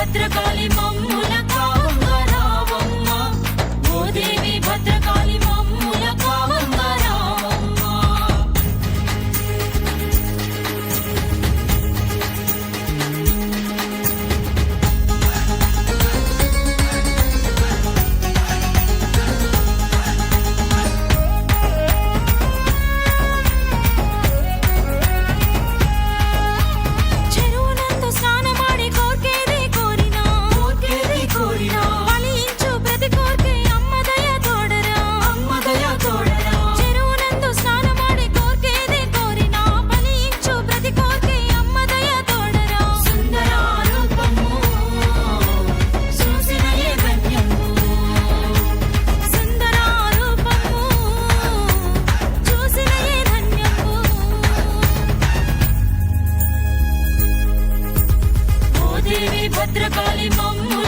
భద్రకాళి మమ్మ భద్రకాళి మమ్మ